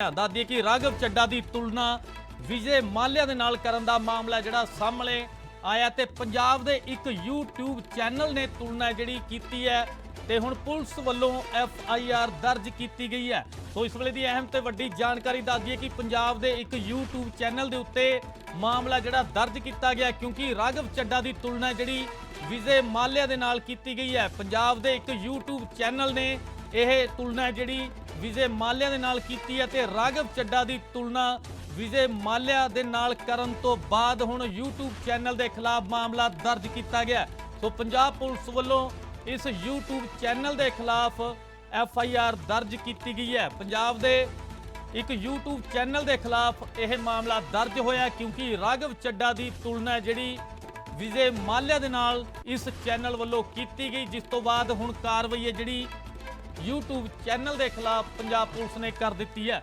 ਦੱਸਦੀ ਕਿ ਰਾਘਵ ਚੱਡਾ ਦੀ ਤੁਲਨਾ ਵਿਜੇ ਮਾਲਿਆ ਦੇ ਨਾਲ ਕਰਨ ਦਾ ਮਾਮਲਾ ਜਿਹੜਾ ਸਾਹਮਣੇ ਆਇਆ ਤੇ ਪੰਜਾਬ ਦੇ ਇੱਕ YouTube ਚੈਨਲ ਨੇ ਤੁਲਨਾ ਜਿਹੜੀ ਕੀਤੀ ਹੈ ਤੇ ਹੁਣ ਪੁਲਿਸ ਵੱਲੋਂ ਐਫ ਆਈ ਆਰ ਦਰਜ ਕੀਤੀ ਗਈ ਹੈ। ਸੋ ਇਸ ਵੇਲੇ ਦੀ ਅਹਿਮ ਤੇ ਵੱਡੀ ਜਾਣਕਾਰੀ ਦੱਸਦੀ ਹੈ ਕਿ ਪੰਜਾਬ ਦੇ ਇੱਕ YouTube ਚੈਨਲ ਦੇ ਉੱਤੇ ਮਾਮਲਾ ਜਿਹੜਾ ਦਰਜ ਕੀਤਾ ਗਿਆ ਕਿਉਂਕਿ ਰਾਘਵ ਚੱਡਾ ਦੀ ਤੁਲਨਾ ਜਿਹੜੀ ਵਿਜੇ ਮਾਲਿਆ ਦੇ ਨਾਲ ਕੀਤੀ ਗਈ ਹੈ। ਪੰਜਾਬ ਦੇ ਇੱਕ YouTube ਚੈਨਲ ਨੇ ਇਹ ਤੁਲਨਾ ਜਿਹੜੀ ਵਿਜੇ ਮਾਲਿਆ ਦੇ ਨਾਲ ਕੀਤੀ ਹੈ ਤੇ ਰਾਘਵ ਚੱਡਾ ਦੀ ਤੁਲਨਾ ਵਿਜੇ ਮਾਲਿਆ ਦੇ ਨਾਲ ਕਰਨ ਤੋਂ ਬਾਅਦ ਹੁਣ YouTube ਚੈਨਲ ਦੇ ਖਿਲਾਫ ਮਾਮਲਾ ਦਰਜ ਕੀਤਾ ਗਿਆ। ਸੋ ਪੰਜਾਬ ਪੁਲਿਸ ਵੱਲੋਂ ਇਸ YouTube ਚੈਨਲ ਦੇ ਖਿਲਾਫ ਐਫ ਆਈ ਆਰ ਦਰਜ ਕੀਤੀ ਗਈ ਹੈ। ਪੰਜਾਬ ਦੇ ਇੱਕ YouTube ਚੈਨਲ ਦੇ ਖਿਲਾਫ ਇਹ ਮਾਮਲਾ ਦਰਜ ਹੋਇਆ ਕਿਉਂਕਿ ਰਾਘਵ ਚੱਡਾ ਦੀ ਤੁਲਨਾ ਜਿਹੜੀ ਵਿਜੇ ਮਾਲਿਆ ਦੇ ਨਾਲ ਇਸ ਚੈਨਲ ਵੱਲੋਂ ਕੀਤੀ ਗਈ, ਜਿਸ ਤੋਂ ਬਾਅਦ ਹੁਣ ਕਾਰਵਾਈ ਹੈ ਜਿਹੜੀ YouTube ਚੈਨਲ ਦੇ ਖਿਲਾਫ ਪੰਜਾਬ ਪੁਲਿਸ ਨੇ ਕਰ ਦਿੱਤੀ ਹੈ।